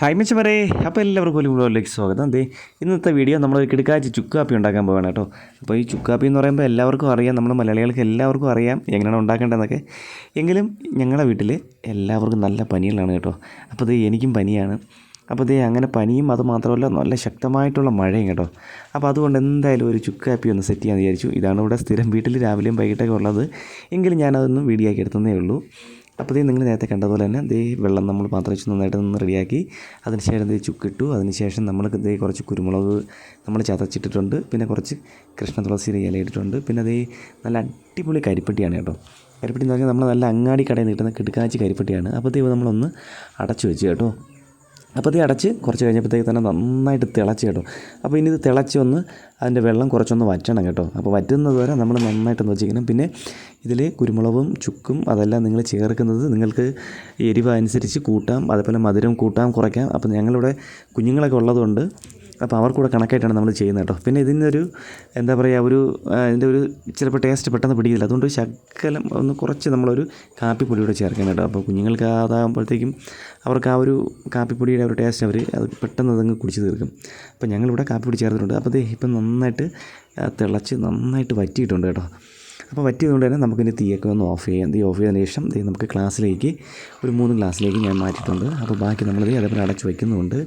Hi മിച്ചമരേ അപ്പോൾ എല്ലാവർക്കും ഒരു വീഡിയോയിലേക്ക് സ്വാഗതം. അതെ ഇന്നത്തെ വീഡിയോ നമ്മൾ കിടക്കാച്ചി ചുക്കാപ്പി ഉണ്ടാക്കാൻ പോവാണ് കേട്ടോ. അപ്പോൾ ഈ ചുക്കാപ്പി എന്ന് പറയുമ്പോൾ എല്ലാവർക്കും അറിയാം നമ്മൾ മലയാളികൾക്ക് എല്ലാവർക്കും അറിയാം എങ്ങനെയാണ് ഉണ്ടാക്കേണ്ടതെന്നൊക്കെ. എങ്കിലും ഞങ്ങളുടെ വീട്ടിൽ എല്ലാവർക്കും നല്ല പനികളാണ് കേട്ടോ. അപ്പോൾ ഇത് എനിക്കും പനിയാണ്. അപ്പോൾ ഇതേ അങ്ങനെ പനിയും അത് മാത്രമല്ല നല്ല ശക്തമായിട്ടുള്ള മഴയും കേട്ടോ. അപ്പോൾ അതുകൊണ്ട് എന്തായാലും ഒരു ചുക്കാപ്പി ഒന്ന് സെറ്റ് ചെയ്യാൻ വിചാരിച്ചു. ഇതാണ് ഇവിടെ സ്ഥിരം വീട്ടിൽ രാവിലെയും വൈകിട്ടൊക്കെ ഉള്ളത്. എങ്കിലും ഞാനതൊന്ന് വീഡിയോ ആക്കി എടുത്തതേ ഉള്ളൂ. അപ്പോൾ ഇത് നിങ്ങൾ നേരത്തെ കണ്ടതുപോലെ തന്നെ ദേ വെള്ളം നമ്മൾ പാത്രം വെച്ച് നന്നായിട്ട് നിന്ന് റെഡിയാക്കി. അതിനുശേഷം ദേ ചുക്കിട്ടു. അതിനുശേഷം നമ്മൾ ദേ കുറച്ച് കുരുമുളക് നമ്മൾ ചതച്ചിട്ടിട്ടുണ്ട്. പിന്നെ കുറച്ച് കൃഷ്ണ തുളസിയുടെ ഇല ഇട്ടിട്ടുണ്ട്. പിന്നെ അതേ നല്ല അടിപൊളി കരിപ്പെട്ടിയാണ് കേട്ടോ. കരിപ്പെട്ടി എന്ന് പറഞ്ഞാൽ നമ്മൾ നല്ല അങ്ങാടി കടയിൽ നിന്ന് കിട്ടുന്ന കിടക്കാച്ചി കരിപ്പെട്ടിയാണ്. അപ്പോൾ ദൈവം നമ്മളൊന്ന് അടച്ചു വെച്ച് കേട്ടോ. അപ്പോൾ ഇത് അടച്ച് കുറച്ച് കഴിഞ്ഞപ്പോഴത്തേക്ക് തന്നെ നന്നായിട്ട് തിളച്ച് കേട്ടോ. അപ്പോൾ ഇനി ഇത് തിളച്ച് ഒന്ന് അതിന്റെ വെള്ളം കുറച്ചൊന്ന് വറ്റണം കേട്ടോ. അപ്പോൾ വറ്റുന്നത് വരെ നമ്മൾ നന്നായിട്ടൊന്ന് വെച്ചിരിക്കണം. പിന്നെ ഇതിൽ കുരുമുളകും ചുക്കും അതെല്ലാം നിങ്ങൾ ചേർക്കുന്നത് നിങ്ങൾക്ക് എരിവ് അനുസരിച്ച് കൂട്ടാം. അതേപോലെ മധുരം കൂട്ടാം കുറയ്ക്കാം. അപ്പോൾ ഞങ്ങളിവിടെ കുഞ്ഞുങ്ങളൊക്കെ ഉള്ളതുകൊണ്ട് അപ്പോൾ അവർക്കൂടെ കണക്കായിട്ടാണ് നമ്മൾ ചെയ്യുന്നത് കേട്ടോ. പിന്നെ ഇതിനൊരു എന്താ പറയുക ഒരു ഇതിന്റെ ഒരു ചിലപ്പോൾ ടേസ്റ്റ് പെട്ടെന്ന് പിടിക്കില്ല. അതുകൊണ്ട് ശകലം ഒന്ന് കുറച്ച് നമ്മളൊരു കാപ്പിപ്പൊടി കൂടെ ചേർക്കണം കേട്ടോ. അപ്പോൾ കുഞ്ഞുങ്ങൾക്ക് അതാകുമ്പോഴത്തേക്കും അവർക്ക് ആ ഒരു കാപ്പിപ്പൊടിയുടെ ഒരു ടേസ്റ്റ് അവർ അത് പെട്ടെന്ന് അതങ്ങ് കുടിച്ച് തീർക്കും. അപ്പോൾ ഞങ്ങളിവിടെ കാപ്പിപ്പൊടി ചേർത്തിട്ടുണ്ട്. അപ്പോൾ ദേ ഇപ്പം നന്നായിട്ട് തിളച്ച് നന്നായിട്ട് വറ്റിയിട്ടുണ്ട് കേട്ടോ. അപ്പോൾ പറ്റിയതുകൊണ്ട് തന്നെ നമുക്കിനി തീയൊക്കെ ഒന്ന് ഓഫ് ചെയ്യാം. തീ ഓഫ് ചെയ്തതിന് ശേഷം തീ നമുക്ക് ക്ലാസ്സിലേക്ക് ഒരു മൂന്ന് ക്ലാസ്സിലേക്ക് ഞാൻ മാറ്റിയിട്ടുണ്ട്. അപ്പോൾ ബാക്കി നമ്മളിത് അതേപോലെ അടച്ച് വയ്ക്കുന്നുണ്ട്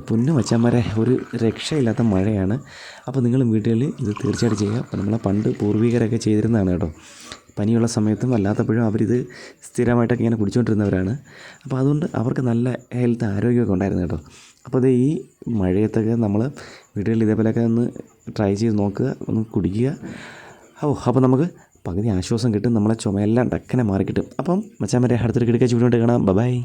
പൊന്നു മച്ചാന്മാരെ ഒരു രക്ഷയില്ലാത്ത മഴയാണ്. അപ്പോൾ നിങ്ങൾ വീടുകളിൽ ഇത് തീർച്ചയായിട്ടും ചെയ്യുക. അപ്പോൾ നമ്മളെ പണ്ട് പൂർവികരൊക്കെ ചെയ്തിരുന്നതാണ് കേട്ടോ. പനിയുള്ള സമയത്തും അല്ലാത്തപ്പോഴും അവരിത് സ്ഥിരമായിട്ടൊക്കെ ഇങ്ങനെ കുടിച്ചുകൊണ്ടിരുന്നവരാണ്. അപ്പോൾ അതുകൊണ്ട് അവർക്ക് നല്ല ഹെൽത്ത് ആരോഗ്യമൊക്കെ ഉണ്ടായിരുന്നു കേട്ടോ. അപ്പോൾ അത് ഈ മഴയത്തൊക്കെ നമ്മൾ വീടുകളിൽ ഇതേപോലെയൊക്കെ ഒന്ന് ട്രൈ ചെയ്ത് നോക്കുക ഒന്ന് കുടിക്കുക. ഓ അപ്പോൾ നമുക്ക് പകുതി ആശ്വാസം കിട്ടും നമ്മളെ ചുമയെല്ലാം ടക്കനെ മാറി കിട്ടും അപ്പം മച്ചാൻ വരെ അടുത്തൊരു കിടക്കാൻ ചൂടുകൊണ്ട് കാണാം. ബൈ.